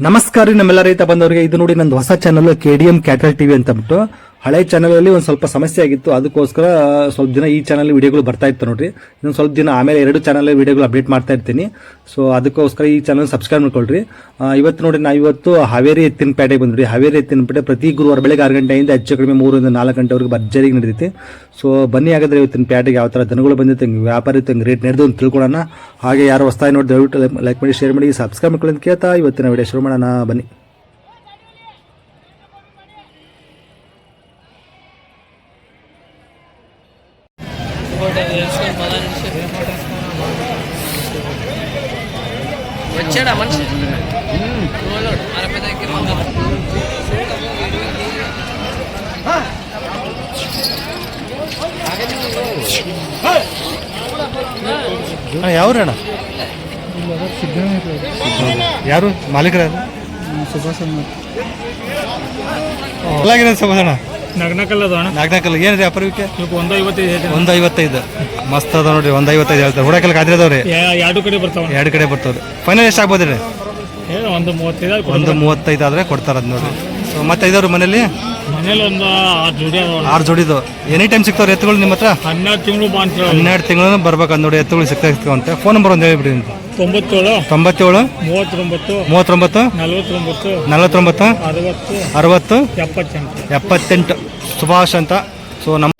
ನಮಸ್ಕಾರ ನಮ್ಮೆಲ್ಲ ರೈತ ಬಂದವರಿಗೆ. ಇದು ನೋಡಿ ನಂದು ಹೊಸ channel K D M cattle TV ಅಂತ ಬಿಟ್ಟು ಹಳೆ ಚಾನಲಲ್ಲಿ ಒಂದು ಸ್ವಲ್ಪ ಸಮಸ್ಯೆ ಆಗಿತ್ತು. ಅದಕ್ಕೋಸ್ಕರ ಸ್ವಲ್ಪ ದಿನ ಈ ಚಾನಲ್ ವಿಡಿಯೋಗಳು ಬರ್ತಾ ಇತ್ತು ನೋಡ್ರಿ. ಇನ್ನೊಂದು ಸ್ವಲ್ಪ ದಿನ ಆಮೇಲೆ ಎರಡು ಚಾನಲ್ ವಿಡಿಯೋಗಳು ಅಪ್ಡೇಟ್ ಮಾಡ್ತಾ ಇರ್ತೀನಿ. ಸೊ ಅದಕ್ಕೋಸ್ಕರ ಈ ಚಾನಲ್ ಸಬ್ಸ್ಕ್ರೈಬ್ ಮಾಡ್ಕೊಳ್ರಿ. ಇವತ್ತು ನೋಡಿ ನಾವು ಇವತ್ತು ಹಾವೇರಿ ಎತ್ತಿನ ಪೇಟೆಗೆ ಬಂದ್ರಿ ಹಾವೇರಿ ಎತ್ತಿನ ಪೇಟೆ ಪ್ರತಿ ಗುರುವಾರ ಬೆಳಗ್ಗೆ ಆರು ಗಂಟೆಯಿಂದ ಹೆಚ್ಚು ಕಡಿಮೆ ಮೂರರಿಂದ ನಾಲ್ಕು ಗಂಟೆವರೆಗೆ ಭರ್ಜರಿಗೆ ನಡೆದೈತಿ ಸೊ ಬನ್ನಿ ಹಾಗಾದ್ರೆ ಇವತ್ತಿನ ಪೇಟೆಗೆ ಯಾವ ಥರ ದನಗಳು ಬಂದಿತ್ತು, ಹಂಗೆ ವ್ಯಾಪಾರ ಇತ್ತು, ಹಂಗೆ ರೇಟ್ ನಡೆದು ಅಂತ ತಿಳ್ಕೊಳ್ಳೋಣ. ಹಾಗೆ ಯಾರು ಹೊಸ್ತಾಗಿ ನೋಡಿ ದಯವಿಟ್ಟು ಲೈಕ್ ಮಾಡಿ ಶೇರ್ ಮಾಡಿ ಸಬ್ಸ್ಕ್ರೈಬ್ ಮಾಡ್ಕೊಳ್ಳಿ ಅಂತ ಕೇಳ್ತಾ ಇವತ್ತಿನ ವಿಡಿಯೋ ಶುರು ಮಾಡೋಣ. ಬನ್ನಿ. ಯಾವ್ರಣ ಯಾರು? ಮಾಲೀಕರ ಸುಭಾಷ್ ಸಮಾಧಾನ ನಗ್ನಕಲ್ಲದ ಅಣ್ಣ? ನಗ್ನಕಲ್ಲ ಅಣ್ಣ. ನಗ್ನಕಲ್ಲ. ಏನು ರೀ ಅಪರವಿಕೆ ಸ್ವಲ್ಪ ಒಂದು ಐವತ್ತೈದು ಒಂದು ಐವತ್ತೈದು ಮಸ್ತ್ ಅದ ನೋಡ್ರಿ ಒಂದು ಐವತ್ತೈದು ಹೇಳ್ತಾರೆ. ಹುಡಕಲ್ ಕಾದ್ರಿ ಅದಾವ್ರಿ ಎರಡು ಕಡೆ ಬರ್ತಾವ ಎರಡು ಕಡೆ ಬರ್ತಾವ್ರಿ. ಫೈನಲ್ ಎಷ್ಟು ಆಗ್ಬೋದ್ರಿ? ಒಂದು ಮೂವತ್ತೈದು ಒಂದು ಮೂವತ್ತೈದು ಆದ್ರೆ ಕೊಡ್ತಾರೆ ಅದ್ ನೋಡ್ರಿ ಸೊ ಮತ್ತೆ ಐದವ್ರು ಮನೇಲಿ? ಮನೇಲಿ ಒಂದು ಆರು ಜೋಡಿ ಅದಾವ ಆರು ಜೋಡಿದು ಎನಿ ಟೈಮ್ ಸಿಗ್ತಾವ್ರಿ ಎತ್ತುಗಳು ನಿಮ್ಮ ಹತ್ರ? ಹನ್ನೆರಡು ತಿಂಗಳು ಬಾ ಅಂತ ಹೇಳಿ. ಹನ್ನೆರಡು ತಿಂಗಳು ಬರ್ಬೇಕು ನೋಡಿ ಎತ್ತುಗಳು ಸಿಗ್ತಾ ಸಿಗ್ತಾವಂತೆ ಫೋನ್ ನಂಬರ್ ಒಂದು ಹೇಳ್ಬಿಡಿ ನಿಮ್ದು. ತೊಂಬತ್ತೇಳು ತೊಂಬತ್ತೇಳು ಮೂವತ್ತೊಂಬತ್ತು ಮೂವತ್ತೊಂಬತ್ತು ನಲವತ್ತೊಂಬತ್ತು ನಲವತ್ತೊಂಬತ್ತು ಅರವತ್ತು ಅರವತ್ತು ಎಪ್ಪತ್ತೆಂಟು. ಎಪ್ಪತ್ತೆಂಟು. ಸುಭಾಷ್ ಅಂತ. ಸೊ ನಮ್ಮ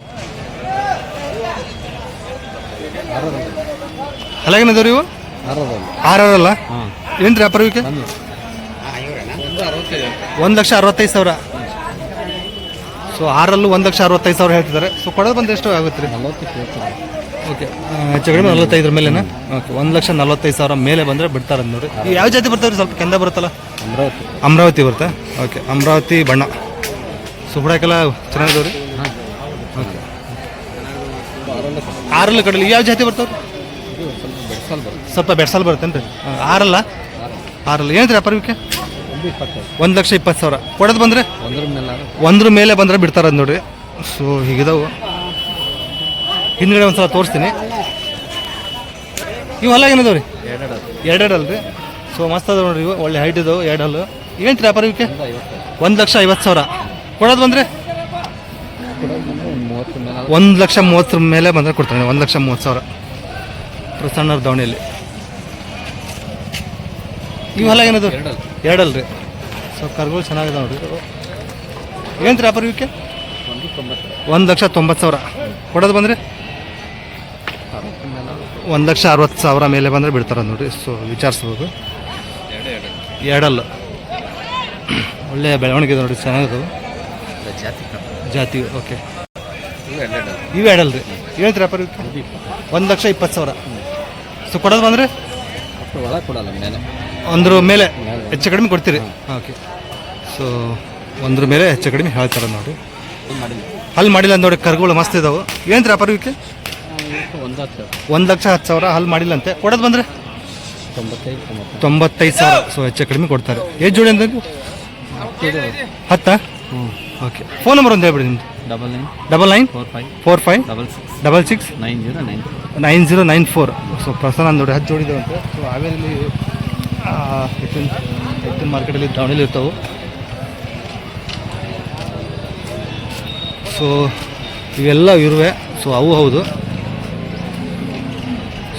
ಅಲ್ಲಾಗೇನದವ್ರಿ ಇವು? ಆರಲ್ಲ ಏನು ರೀ ಅಪರವಿಕೆ ಒಂದು ಲಕ್ಷ ಅರವತ್ತೈದು ಸಾವಿರ. ಸೊ ಆರಲ್ಲೂ ಒಂದು ಲಕ್ಷ ಅರವತ್ತೈದು ಸಾವಿರ ಹೇಳ್ತಿದ್ದಾರೆ. ಸೊ ಕೊಡೋದು ಬಂದು ಎಷ್ಟು ಆಗುತ್ತೆ ರೀ? ಓಕೆ ಹೆಚ್ಚು ಕಡಿಮೆ ನಲವತ್ತೈದರ ಮೇಲೆನಾ? ಓಕೆ ಒಂದು ಲಕ್ಷ ನಲವತ್ತೈದು ಸಾವಿರ ಮೇಲೆ ಬಂದರೆ ಬಿಡ್ತಾರೆ ನೋಡಿ ಯಾವ ಜಾತಿ ಬರ್ತಾವೆ ರೀ ಸ್ವಲ್ಪ ಕೆಂದ ಬರುತ್ತಲ್ಲ? ಅಮರಾವತಿ. ಅಮರಾವತಿ ಬರುತ್ತೆ? ಓಕೆ ಅಮರಾವತಿ ಬಣ್ಣ. ಸೊ ಹುಡಾಕೆಲ್ಲ ಚೆನ್ನಾಗಿದಾವೆ ರೀ ಓಕೆ ಆರಲ್ಲ ಕಡಲಿ. ಯಾವ ಜಾತಿ ಬರ್ತಾವೆ ಸ್ವಲ್ಪ ಬೆಡ್ಸಲ್ ಬರುತ್ತೇನು ರೀ ಆರಲ್ಲ? ಆರಲ್ಲ. ಏನು ರೀ ಅಪರವಿಕೆ ಒಂದು ಲಕ್ಷ ಇಪ್ಪತ್ತು ಸಾವಿರ. ಕೊಡೋದು ಬಂದರೆ? ಒಂದ್ರ ಮೇಲೆ ಬಂದರೆ ಬಿಡ್ತಾರೆ ಅದು ನೋಡ್ರಿ. ಸೊ ಹೀಗಿದಾವು. ಹಿಂದ್ಗಡೆ ಒಂದು ಸಲ ತೋರಿಸ್ತೀನಿ. ಇವು ಹಲ್ಲ ಏನಿದಾವೆ ರೀ? ಎರಡೆರಡು. ರೀ ಸೊ ಮಸ್ತ್ ಅದಾವ ನೋಡ್ರಿ ಇವು. ಒಳ್ಳೆ ಹೈಟ್ ಇದಾವೆ ಎರಡಲ್ಲು ಏನು ರೀ ಇವಕ್ಕೆ ಒಂದು ಲಕ್ಷ ಐವತ್ತು ಸಾವಿರ. ಕೊಡೋದು ಬಂದರೆ? ಒಂದು ಲಕ್ಷ ಮೂವತ್ತರ ಮೇಲೆ ಬಂದರೆ ಕೊಡ್ತಾನೆ ಒಂದು ಲಕ್ಷ ಮೂವತ್ತು ಸಾವಿರ. ಪ್ರಸನ್ನರ ದವಣಿಯಲ್ಲಿ. ಇವು ಹೊಲ ಏನದು? ಎರಡಲ್ಲ. ರೀ ಸೊ ಕರ್ಗಳು ಚೆನ್ನಾಗಿದೆ ನೋಡ್ರಿ. ಏನು ರೀ ಅಪರ ಇವಕ್ಕೆ ಒಂದು ಲಕ್ಷ ತೊಂಬತ್ತು ಸಾವಿರ. ಕೊಡೋದು ಬಂದರೆ? ಒಂದು ಲಕ್ಷ ಅರವತ್ತು ಸಾವಿರ ಮೇಲೆ ಬಂದರೆ ಬಿಡ್ತಾರೆ ನೋಡ್ರಿ. ಸೊ ವಿಚಾರಿಸ್ಬೋದು. ಎರಡಲ್ಲ. ಒಳ್ಳೆಯ ಬೆಳವಣಿಗೆ ನೋಡಿ ಚೆನ್ನಾಗಿದಾವೆ. ಜಾತಿ ಓಕೆ ಇವು ಎರಡಲ್ಲ ರೀ ಏನು ರೀ ಇವಕ್ಕೆ ಒಂದು ಲಕ್ಷ ಇಪ್ಪತ್ತು ಸಾವಿರ. ಸೊ ಕೊಡೋದು ಬಂದರೆ? ಒಳಗೆ ಕೊಡಲ್ಲ ಮೇಲೆ ಒಂದ್ರ ಮೇಲೆ ಹೆಚ್ಚು ಕಡಿಮೆ ಕೊಡ್ತೀರಿ? ಓಕೆ ಸೊ ಒಂದ್ರ ಮೇಲೆ ಹೆಚ್ಚು ಕಡಿಮೆ ಹೇಳ್ತಾರೆ ನೋಡಿ. ಹಲ್ ಮಾಡಿಲ್ಲ ನೋಡಿ ಕರ್ಗಳು ಮಸ್ತ್ ಇದಾವೆ. ಏನು ರೀ ಅಪರವಿಕೆ ಒಂದು ಲಕ್ಷ ಹತ್ತು ಸಾವಿರ ಹಲ್ ಮಾಡಿಲ್ಲ ಅಂತೆ. ಕೊಡೋದು ಬಂದ್ರೆ? ತೊಂಬತ್ತೈದು ತೊಂಬತ್ತು ಸಾವಿರ. ಸೊ ಹೆಚ್ಚು ಕಡಿಮೆ ಕೊಡ್ತಾರೆ. ಎಷ್ಟು ಜೋಡಿ ಅಂದ್ರೆ? ಹತ್ತಾ? ಓಕೆ ಫೋನ್ ನಂಬರ್ ಒಂದು ಹೇಳ್ಬಿಡಿ ನಿಮ್ದು. Double nine double nine four five four five double six double six nine zero nine nine zero nine four so Prasanna ನೋಡಿ ಹತ್ತು ಜೋಡಿದೆ ಅಂತ ಸೊ ಹಾವೇರಿಲಿ ಎತ್ತಿನ ಎತ್ತಿನ ಮಾರ್ಕೆಟಲ್ಲಿ ದಾವಣಿಲಿ ಇರ್ತಾವೆ. ಸೊ ಇವೆಲ್ಲ ಇರುವೆ. ಸೊ ಅವು ಹೌದು.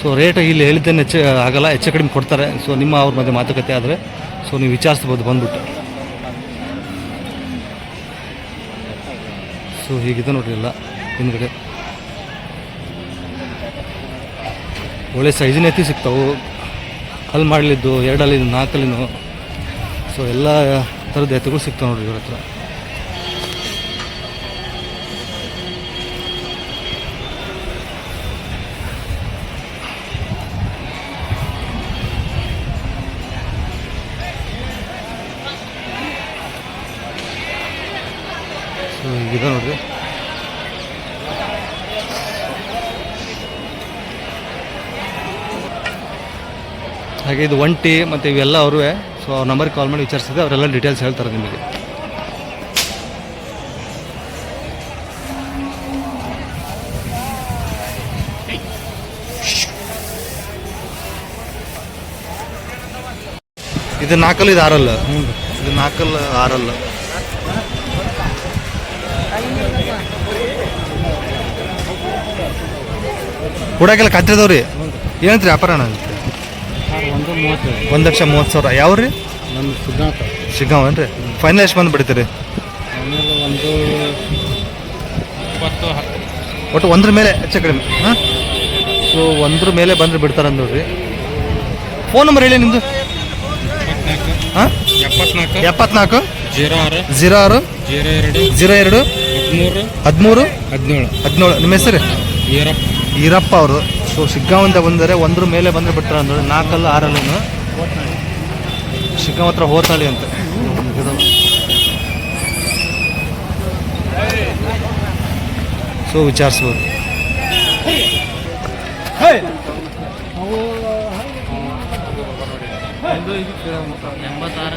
ಸೊ ರೇಟ್ ಇಲ್ಲಿ ಹೇಳಿದ್ದೇನೆ ಹೆಚ್ಚು, ಆಗಲ್ಲ, ಹೆಚ್ಚು ಕಡಿಮೆ ಕೊಡ್ತಾರೆ. ಸೊ ನಿಮ್ಮ ಅವ್ರ ಮಧ್ಯೆ ಮಾತುಕತೆ ಆದರೆ ಸೊ ನೀವು ವಿಚಾರಿಸ್ಬೋದು ಬಂದ್ಬಿಟ್ಟು. ಸೊ ಹೀಗಿದೆ ನೋಡ್ರಿ ಎಲ್ಲ ಹಿಂದ್ಗಡೆ. ಒಳ್ಳೆ ಸೈಜಿನ ಎತ್ತಿ ಸಿಗ್ತಾವೆ. ಅಲ್ಲಿ ಮಾಡಲಿದ್ದು ಎರಡಲ್ಲಿದ್ದು ನಾಲ್ಕಲ್ಲಿನೂ ಸೊ ಎಲ್ಲ ಥರದ ಎತ್ತುಗಳು ಸಿಗ್ತಾವೆ ನೋಡ್ರಿ ಇವ್ರ ಹತ್ರ. ಸೊ ನೋಡ್ರಿ. ಹಾಗೆ ಇದು ಒಂಟಿ ಮತ್ತು ಇವೆಲ್ಲ ಅವರುವೆ. ಸೊ ಅವ್ರ ನಂಬರ್ಗೆ ಕಾಲ್ ಮಾಡಿ ವಿಚಾರಿಸಿದ್ರೆ ಅವರೆಲ್ಲ ಡೀಟೇಲ್ಸ್ ಹೇಳ್ತಾರೆ ನಿಮಗೆ. ಇದು ನಾಲ್ಕಲ್ಲ ಇದು ಆರಲ್ಲ. ಇದು ನಾಲ್ಕಲ್ಲ ಆರಲ್ಲ. ಹುಡಾಕೆಲ್ಲ ಕತ್ತಿದವ್ರಿ ಏನಂತ್ರಿ ವ್ಯಾಪಾರ ಅಣ್ಣ ಮೂವತ್ತು ಒಂದು ಲಕ್ಷ ಮೂವತ್ತು ಸಾವಿರ. ಯಾವ್ರಿ? ನಮ್ಮ ಸಿದ್ಧಾಂತ. ಶಿಗ್ಗಾಂವ್ ಏನ್ರಿ ಫೈನಲ್ ಎಷ್ಟು ಬಂದು ಬಿಡ್ತೀರಿ. ಆಮೇಲೆ ಒಂದು ಇಪ್ಪತ್ತು ಹತ್ತು. ಒಟ್ಟು ಒಂದ್ರ ಮೇಲೆ ಹೆಚ್ಚು ಕಡಿಮೆ. ಹಾಂ? ಸೊ ಒಂದ್ರ ಮೇಲೆ ಬಂದ್ರೆ ಬಿಡ್ತಾರೆ ನೋಡ್ರಿ. ಫೋನ್ ನಂಬರ್ ಹೇಳಿ ನಿಮ್ಮದು ಇಪ್ಪತ್ನಾಲ್ಕು ಹಾಂ? ಎಪ್ಪತ್ನಾಲ್ಕು. ಎಪ್ಪತ್ನಾಲ್ಕು? ಜೀರೋ ಆರು. ಜೀರೋ ಆರು? ಜೀರೋ ಎರಡು. ಜೀರೋ ಎರಡು? ಹದಿಮೂರು. ಹದಿಮೂರು? ಹದಿನೇಳು. ಹದಿನೇಳು. ನಿಮ್ಮ ಹೆಸರು? ಈರಪ್ಪ. ಈರಪ್ಪ ಅವರು. ಸೊ ಸಿಗ್ಗಾವಂತ ಬಂದರೆ ಒಂದ್ರ ಮೇಲೆ ಬಂದ್ರೆ ಬಿಟ್ಟರೆ ಅಂದ್ರೆ ನಾಲ್ಕಲ್ಲ ಆರಲ್ಲೂ ಶಿಗ್ಗಾಂವ್ ಹತ್ರ ಹೋತಾಳಿ ಅಂತ. ಸೊ ವಿಚಾರಿಸ್ಬೋದು. ಎಂಬತ್ತಾರು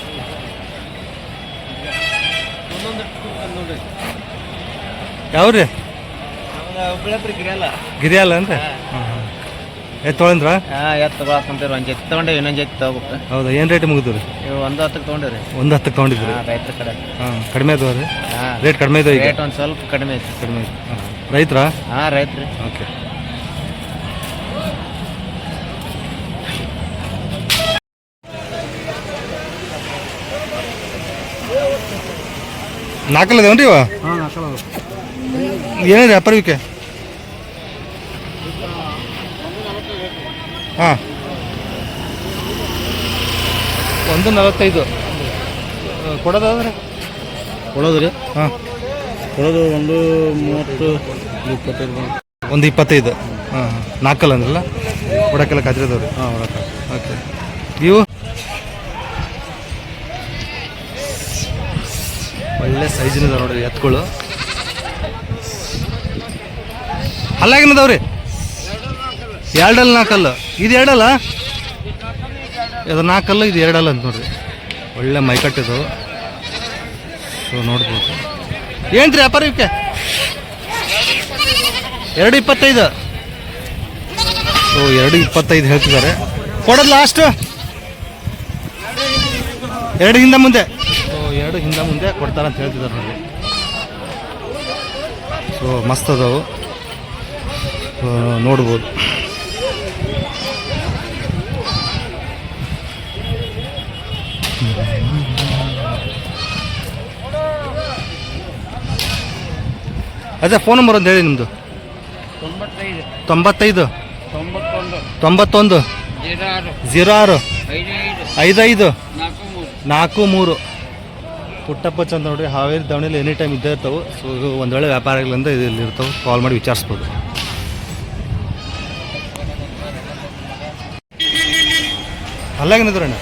ಯಾವ್ರಿ? ಗಿರಿಯಲ್ಲ. ಅಂತ ಎತ್ತು ತೊಗೊಂಡ್ರ? ಹಾಂ ಎತ್ತು ತಗೊಳಕಂತೀರಿ ಒಂದು ಜೊತೆ ತೊಗೊಂಡೇವಿ ಇನ್ನೊಂದು ಜೊತೆ ತಗೋಬೇಕು ಹೌದಾ ಏನು ರೇಟ್ ಮುಗಿದು ರೀ? ಇವು ಒಂದು ಹತ್ತಕ್ಕೆ ತೊಗೊಂಡಿರಿ ಒಂದು ಹತ್ತಕ್ಕೆ ತೊಗೊಂಡಿದ್ರಿ? ಹಾಂ ರೈತರ ಕಡೆ. ಹಾಂ ಕಡಿಮೆ ಅದು ರೀ? ಹಾಂ. ರೇಟ್ ಕಡಿಮೆ ಇದೆ ಈಗ? ರೇಟ್ ಒಂದು ಸ್ವಲ್ಪ ಕಡಿಮೆ ಐತಿ ಕಡಿಮೆ ಐತೆ ಹಾಂ ರೈತರ? ಹಾಂ ರೈತ್ರಿ. ಓಕೆ. ನಾಲ್ಕಲ್ಲ ಅದೇವನ್ರಿ ಇವ? ಹಾಂ ಹಾಕೊಳ್ಳೋದು ಏನಿದೆ ವ್ಯಾಪಾರಕ್ಕೆ? ಹಾಂ. ಒಂದು ನಲವತ್ತೈದು. ಕೊಡೋದಾದ್ರೆ ಕೊಡೋದು ರೀ. ಹಾಂ. ಕೊಡೋದು ಒಂದು ಮೂವತ್ತು ಇಪ್ಪತ್ತೈದು ಒಂದು ಇಪ್ಪತ್ತೈದು. ಹಾಂ ನಾಲ್ಕಲ್ಲ ಅಂದ್ರಲ್ಲ? ಕೊಡಕ್ಕೆಲ್ಲ ಕಾಜ್ರದವ್ರಿ ಹಾಂ ಓಕೆ. ಇವು? ಒಳ್ಳೆ ಸೈಜಿನ ನೋಡಿರಿ ಎತ್ಗಳು ಅಲ್ಲಾಗಿನದವ್ರಿ ಎರಡಲ್ಲ ನಾಲ್ಕಲ್ಲು ಇದು ಎರಡಲ್ಲ? ಇದು ನಾಲ್ಕಲ್ಲು ಇದು ಎರಡಲ್ಲ ಅಂತ ನೋಡ್ರಿ. ಒಳ್ಳೆ ಮೈಕಟ್ಟಿದು ಸೊ ನೋಡ್ಬೋದು. ಏನ್ರಿ ವ್ಯಾಪಾರ ಇವಕ್ಕೆ ಎರಡು ಇಪ್ಪತ್ತೈದು. ಸೊ ಎರಡು ಇಪ್ಪತ್ತೈದು ಹೇಳ್ತಿದ್ದಾರೆ. ಕೊಡೋದು ಲಾಸ್ಟ್ ಎರಡು ಹಿಂದೆ ಮುಂದೆ. ಸೊ ಎರಡು ಹಿಂದೆ ಮುಂದೆ ಕೊಡ್ತಾರೆ ಅಂತ ಹೇಳ್ತಿದ್ದಾರೆ ನೋಡಿ. ಸೊ ಮಸ್ತ್ ಅದಾವು. ನೋಡ್ಬೋದು. ಅದೇ ಫೋನ್ ನಂಬರ್ ಅಂತ ಹೇಳಿ ನಿಮ್ಮದು ತೊಂಬತ್ತೈದು. ತೊಂಬತ್ತೈದು. ಜೀರೋ ಆರು ಐದೈದು. ನಾಲ್ಕು ಮೂರು. ಪುಟ್ಟಪ್ಪ ಚಂದ ನೋಡ್ರಿ ಹಾವೇರಿ ದಾವಣಿಲಿ ಎನಿ ಟೈಮ್ ಇದ್ದೇ ಇರ್ತಾವೆ. ಸೊ ಒಂದು ವೇಳೆ ವ್ಯಾಪಾರ ಆಗಿಲ್ಲ ಅಂದ್ರೆ ಇಲ್ಲಿ ಇರ್ತಾವೆ ಕಾಲ್ ಮಾಡಿ ವಿಚಾರಿಸ್ಬೋದು. ಅಲ್ಲಾಗೇನಿದ್ರಣ್ಣ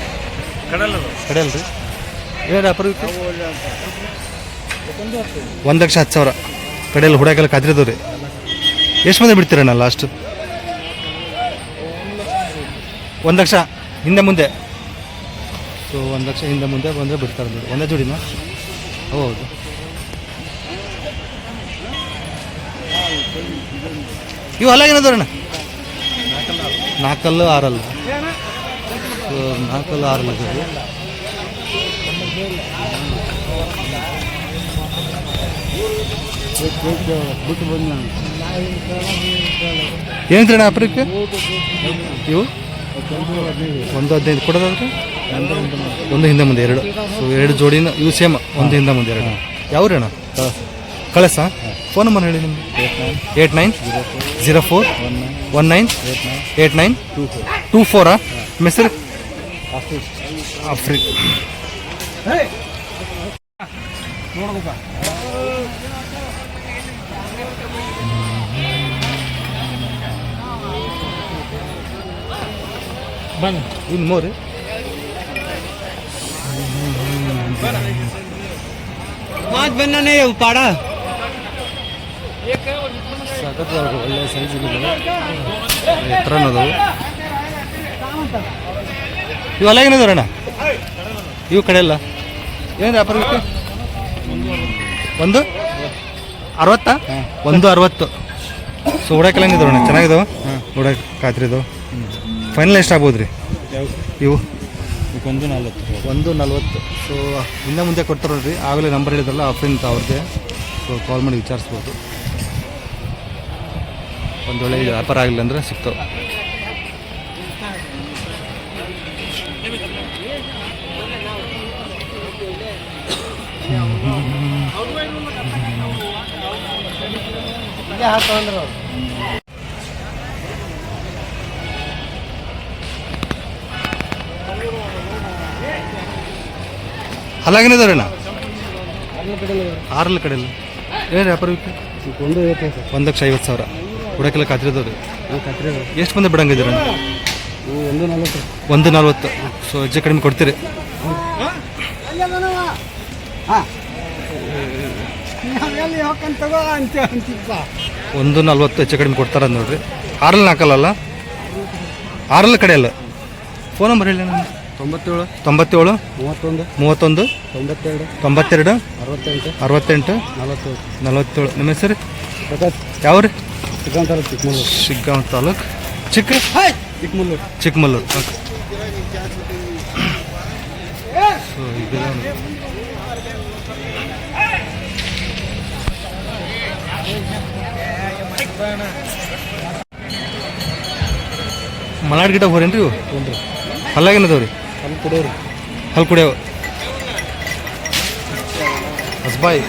ಕಡೆಯಲ್ಲ ರೀ ಏನು ವ್ಯಾಪಾರ ಒಂದು ಲಕ್ಷ ಹತ್ತು ಸಾವಿರ. ಕಡೆಯಲ್ಲಿ ಹುಡಾಕೆಲ್ಲ ಕಾದಿರೋದು. ರೀ ಎಷ್ಟು ಮಂದಿ ಬಿಡ್ತೀರಣ್ಣ ಲಾಸ್ಟ್ ಒಂದು ಲಕ್ಷ ಹಿಂದೆ ಮುಂದೆ. ಸೊ ಒಂದು ಲಕ್ಷ ಹಿಂದೆ ಮುಂದೆ ಬಂದರೆ ಬಿಡ್ತಾರೆ ನೋಡಿ. ಒಂದೇ ಜೋಡಿನ? ಹೌದು. ಇವು ಅಲ್ಲಾಗೇನದವ್ರಣ್ಣ ನಾಲ್ಕಲ್ಲು ಆರಲ್ಲ. ನಾಲ್ಕಲ್ಲು ಆರು ಬಿಟ್ಟು ಬಂದ ರೀ ಆಪ್ರಿಕ ಇವು? ಒಂದು ಹದಿನೈದು ಕೊಡೋದಾದ್ರೆ? ಒಂದು ಹಿಂದೆ ಮುಂದೆ ಎರಡು. ಸೊ ಎರಡು ಜೋಡಿನ, ಇವು ಸೇಮ್ ಒಂದು ಹಿಂದೆ ಮುಂದೆ ಎರಡು. ಯಾವ್ರಿ ಅಣ್ಣ ಕಳಸ. ಫೋನ್ ನಂಬರ್ ಹೇಳಿ ನಿಮ್ಗೆ. Eight nine, zero four, one nine, eight nine, two ಫೋರಾ. ಮೆಸರು ಆಫ್ರಿ ಬಂದು ಇನ್ನು ಮೂರು ಮಾತು ಬಂದಾನೆ ಪಾಡ ಒಳ್ಳೆ ಸೈಜ್ ಎತ್ತರ ಅದಾವು ಅಲ್ಲ ಏನಿದಾವೆ ಅಣ್ಣ? ಇವು ಕಡೆ ಎಲ್ಲ ಏನು ವ್ಯಾಪಾರ? ಒಂದು? ಅರವತ್ತಾ? ಒಂದು ಅರವತ್ತು. ಸೊ ಉಡಾಕೆಲ್ಲ ಏನಿದ್ರು ಅಣ್ಣ? ಚೆನ್ನಾಗಿದಾವೆ? ಉಡಾಕ್ ಖಾತ್ರಿ ಇದಾವೆ ಫೈನಲ್ ಎಷ್ಟು ಆಗ್ಬೋದು ರೀ ಇವು? ಒಂದು ನಲ್ವತ್ತು. ಒಂದು ನಲ್ವತ್ತು. ಸೊ ಹಿಂದೆ ಮುಂದೆ ಕೊಡ್ತಾರೆ ನೋಡ್ರಿ ಆಗಲೇ ನಂಬರ್ ಹೇಳಿದ್ರಲ್ಲ ಆಫ್ರಿನ್ ಅವ್ರದ್ದೇ ಸೊ ಕಾಲ್ ಮಾಡಿ ವಿಚಾರಿಸ್ಬೋದು. ಒಂದು ವೇಳೆ ಇದು ವ್ಯಾಪಾರ ಆಗಲಿಲ್ಲ ಅಂದರೆ ಸಿಗ್ತಾವೆ ಅಲ್ಲಾಗೇನಿದಾರೆ ಅಣ್ಣ ಆರಲ್ಲ ಕಡೆಯಲ್ಲಿ ಏನು ವ್ಯಾಪಾರ? ಒಂದು ಒಂದು ಲಕ್ಷ ಐವತ್ತು ಸಾವಿರ. ಹುಡಕೆಲ್ಲ ಖಾತ್ರಿದವ್ರಿ ಸರ್ ಕತ್ರಿ ಎಷ್ಟು ಬಿಡಂಗಿದ್ದೀರ ಒಂದು ನಲ್ವತ್ತು. ಒಂದು ನಲ್ವತ್ತು. ಸೊ ಹೆಚ್ಚು ಕಡಿಮೆ ಕೊಡ್ತೀರಿ. ಅಂತ ಒಂದು ನಲ್ವತ್ತು ಹೆಚ್ಚು ಕಡಿಮೆ ಕೊಡ್ತಾರ ನೋಡ್ರಿ. ಆರಲ್ಲಿ ನಾಲ್ಕಲ್ಲ ಆರಲ್ಲಿ ಕಡೆ ಅಲ್ಲ. ಫೋನ್ ನಂಬರ್ ಹೇಳಿ ನಾನು ತೊಂಬತ್ತೇಳು. ತೊಂಬತ್ತೇಳು. ಮೂವತ್ತೊಂದು. ಮೂವತ್ತೊಂದು. ತೊಂಬತ್ತೆರಡು. ತೊಂಬತ್ತೆರಡು. ಅರವತ್ತೆಂಟು. ಅರವತ್ತೆಂಟು. ನಲವತ್ತೇಳು. ನಲವತ್ತೇಳು. ನಿಮ್ಮ ಹೆಸರು? ಪ್ರಕಾಶ್. ಯಾವ ರೀ ಸಿಕ್ಕಂತಾರ ಚಿಕ್ಕಮಗಳೂರು ಶಿಗ್ಗಾಂವ್ ತಾಲೂಕು. ಚಿಕ್ಕ? ಚಿಕ್ಕಮಲ್ಲೂರು ಚಿಕ್ಕಮಲ್ಲೂರು ಓಕೆ. ಸೊ ಇದು ಮಲಾಡ್ ಗಿಡ ಹೋರೇನ್ರಿ ಇವು? ಹ್ಞೂ ಹಲ್ಲಾಗೇನದವ್ರಿ ಅಲ್ಲಿ ಕೊಡೋರು ಹಲ್ ಕುಡಿಯವು. ಹಸ್ಬಾಯಿ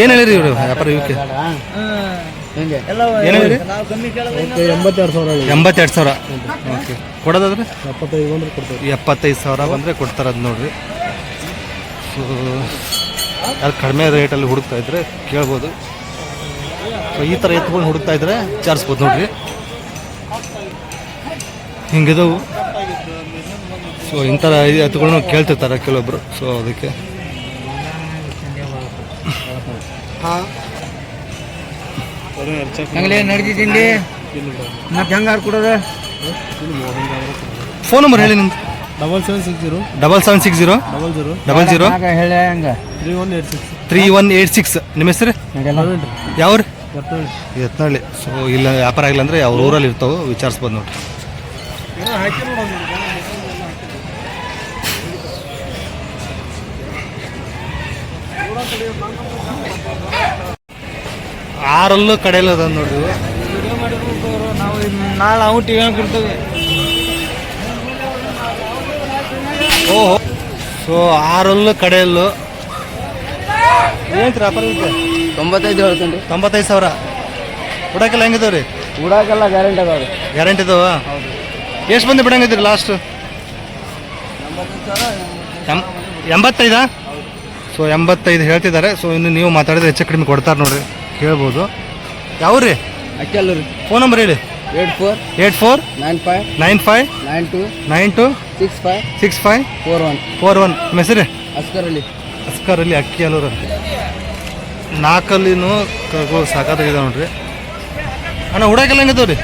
ಏನು ಹೇಳಿರಿ ಇವರು? ವ್ಯಾಪಾರ ಇವಕ್ಕೆ ಎಂಬತ್ತೆರಡು ಸಾವಿರ ಎಂಬತ್ತೆರಡು ಸಾವಿರ. ಓಕೆ. ಕೊಡೋದಾದ್ರೆ? ಎಪ್ಪತ್ತೈದು ಬಂದ್ರೆ ಕೊಡ್ತೇವೆ. ಎಪ್ಪತ್ತೈದು ಸಾವಿರ ಬಂದರೆ ಕೊಡ್ತಾರೆ ಅದು ನೋಡ್ರಿ. ಸೊ ಯಾರು ಕಡಿಮೆ ರೇಟಲ್ಲಿ ಹುಡುಕ್ತಾ ಇದ್ರೆ ಕೇಳ್ಬೋದು. ಸೊ ಈ ಥರ ಎತ್ಕೊಂಡು ಹುಡುಕ್ತಾ ಇದ್ರೆ ವಿಚಾರಿಸ್ಬೋದು ನೋಡ್ರಿ. ಹಿಂಗಿದವು. ಸೊ ಇಂಥರ ಎತ್ಕೊಂಡು ಕೇಳ್ತಿರ್ತಾರೆ ಕೆಲವೊಬ್ರು. ಸೊ ಅದಕ್ಕೆ. ಹಂಗಲೇ ನಡ್ದಿದ್ದೀನಿ ಮತ್ತೆ ಹೆಂಗಾರು ಕೊಡೋದು? ಫೋನ್ ನಂಬರ್ ಹೇಳಿ ನಿಮ್ದು. Double seven six zero double seven six zero double zero double zero ಹೇಳಿ ಹಂಗ? Three one eight six three one eight six ನಿಮ್ಮ ಹೆಸರು? ಯಾವ್ರಿ? ಎತ್ನಹಳ್ಳಿ ಸೊ ಇಲ್ಲ ವ್ಯಾಪಾರ ಆಗಿಲ್ಲ ಅಂದರೆ ಅವ್ರ ಊರಲ್ಲಿ ಇರ್ತಾವೆ ವಿಚಾರಿಸ್ಬೋದು ನೋಡ್ರಿ ಆರಲ್ಲೂ ಕಡೆಯಲ್ಲ ಅದ ನೋಡಿದ್ವಿ ನಾವು ನಾಳೆ ನಾವು ಟಿ ವಿ ಕೊಡ್ತೇವೆ ಓಹೋ. ಸೊ ಆರಲ್ಲೂ ಕಡೆಯಲ್ಲು ಏನು ತೊಂಬತ್ತೈದು ಹೇಳ್ತೀನಿ ತೊಂಬತ್ತೈದು ಸಾವಿರ. ಬಿಡಕ್ಕೆಲ್ಲ ಹೆಂಗಿದಾವೆ ರೀ ಉಡಾಕೆಲ್ಲ ಗ್ಯಾರಂಟಿ ಅದಾವ ರೀ ಗ್ಯಾರಂಟಿ ಇದಾವ ಎಷ್ಟು ಬಂದು ಬಿಡಂಗಿದ್ರಿ ಲಾಸ್ಟ್ ಎಂಬತ್ತೈದಾ ಸೊ ಎಂಬತ್ತೈದು ಹೇಳ್ತಿದ್ದಾರೆ. ಸೊ ಇನ್ನು ನೀವು ಮಾತಾಡಿದ್ರೆ ಹೆಚ್ಚು ಕಡಿಮೆ ಕೊಡ್ತಾರೆ ನೋಡ್ರಿ. ಕೇಳ್ಬೋದು. ಯಾವ್ರಿ? ಅಕ್ಕಲ್ಲೂರಿ. ರೀ ಫೋನ್ ನಂಬರ್ ಹೇಳಿ. Eight four eight four nine five nine five nine two nine two six five six five four one. Four one. ನಿಮ್ಮ ಹೆಸರು? ಅಸ್ಕರ್ ಅಲ್ಲಿ ಅಸ್ಕರಲ್ಲಿ ಅಕ್ಕಿ ಅಲ್ಲೂರು ನಾಲ್ಕಲ್ಲಿನೂ ಕರ್ಗಳು ಸಾಕಾಗಿದೆ ನೋಡ್ರಿ. ಅಣ್ಣ ಹುಡಾಕೆಲ್ಲ ರೀ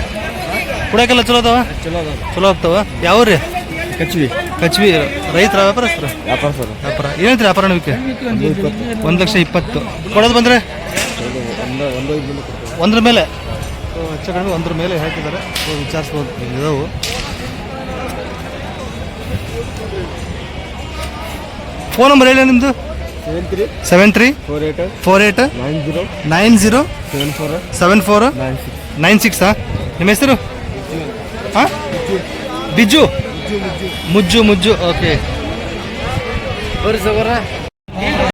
ಹುಡಾಕೆಲ್ಲ ಚಲೋ ಅದಾವ? ಚಲೋ ಅದಾವ. ಚಲೋ ಆಗ್ತಾವ? ಯಾವ್ರಿ? ಕಚ್ವಿ. ಕಚ್ವಿ. ರೈತರ ವ್ಯಾಪಾರಸ್ತ್ರ ವ್ಯಾಪಾರ ಸರ್. ವ್ಯಾಪಾರ. ಏನೈತ್ರಿ ವ್ಯಾಪಾರ ನೀವಕ್ಕೆ ಒಂದು ಲಕ್ಷ ಇಪ್ಪತ್ತು. ಕೊಡೋದು ಬಂದರೆ? ಒಂದು ಒಂದು ಐದು ಬಂದು ಕೊಡ್ತೇವೆ ಒಂದ್ರ ಮೇಲೆ? ಸೊ ಹೆಚ್ಚು ಕಡಿಮೆ ಒಂದ್ರ ಮೇಲೆ ಹೇಳ್ತಿದ್ದಾರೆ. ಸೊ ವಿಚಾರಿಸ್ಬೋದು ಇದಾವು. ಫೋನ್ ನಂಬರ್ ಹೇಳಿ ನಿಮ್ಮದು seven three seven three four eight four eight nine zero nine zero seven four seven four nine six nine ಸಿಕ್ಸಾ ನಿಮ್ಮ ಹೆಸರು? ಹಾಂ ಬಿಜ್ಜು ಮುಜ್ಜು ಮುಜ್ಜು ಓಕೆ ಬರ್ರಿ ಸವರ